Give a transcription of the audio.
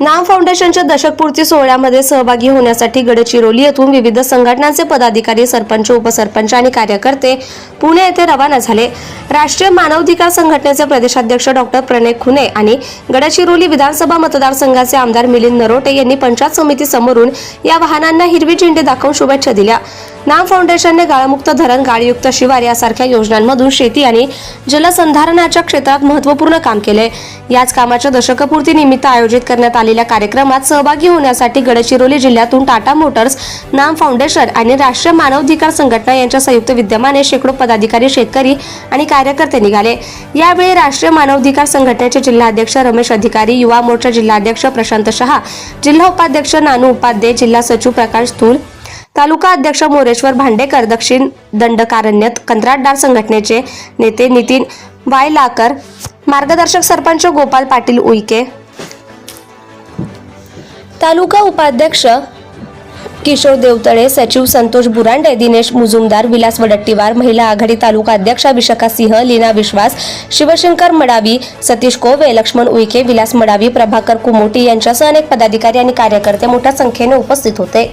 नाम फाउंडेशनच्या दशकपूर्ती सोहळ्यामध्ये सहभागी होण्यासाठी गडचिरोली येथून विविध संघटनांचे पदाधिकारी सरपंच उपसरपंच आणि कार्यकर्ते पुणे येथे रवाना झाले. राष्ट्रीय मानवाधिकार संघटनेचे प्रदेशाध्यक्ष डॉक्टर प्रणय खुने आणि गडचिरोली विधानसभा मतदारसंघाचे आमदार मिलिंद नरोटे यांनी पंचायत समिती समोरून या वाहनांना हिरवी झेंडी दाखवून शुभेच्छा दिल्या. नाम फाउंडेशनने गाळमुक्त धरण गाळयुक्त शिवार यासारख्या योजनांमधून शेती आणि जलसंधारणाच्या क्षेत्रात महत्त्वपूर्ण काम केले. याच कामाच्या दशकपूर्ती निमित्त आयोजित करण्यात आलेल्या कार्यक्रमात सहभागी होण्यासाठी गडचिरोली जिल्ह्यातून टाटा मोटर्स नाम फाउंडेशन आणि राष्ट्रीय मानवाधिकार संघटना यांच्या संयुक्त विद्यमाने शेकडो पदाधिकारी शेतकरी आणि कार्यकर्ते निघाले. यावेळी राष्ट्रीय मानवाधिकार संघटनेचे जिल्हाध्यक्ष रमेश अधिकारी युवा मोर्चा जिल्हाध्यक्ष प्रशांत शहा जिल्हा उपाध्यक्ष नानू उपाध्ये जिल्हा सचिव प्रकाश थूल तालुका अध्यक्ष मोरेश्वर भांडेकर दक्षिण दंडकारण्यत कंत्राटदार संघटनेचे नेते नितीन वायलाकर मार्गदर्शक सरपंच गोपाल पाटील उईके. तालुका उपाध्यक्ष किशोर देवतळे सचिव संतोष बुरांडे दिनेश मुजुमदार विलास वडट्टीवार महिला आघाडी तालुका अध्यक्षा विशाखा सिंह लीना विश्वास शिवशंकर मडावी सतीश कोवे लक्ष्मण उईके विलास मडावी प्रभाकर कुमोटी यांच्यासह अनेक पदाधिकारी आणि कार्यकर्ते मोठ्या संख्येने उपस्थित होते.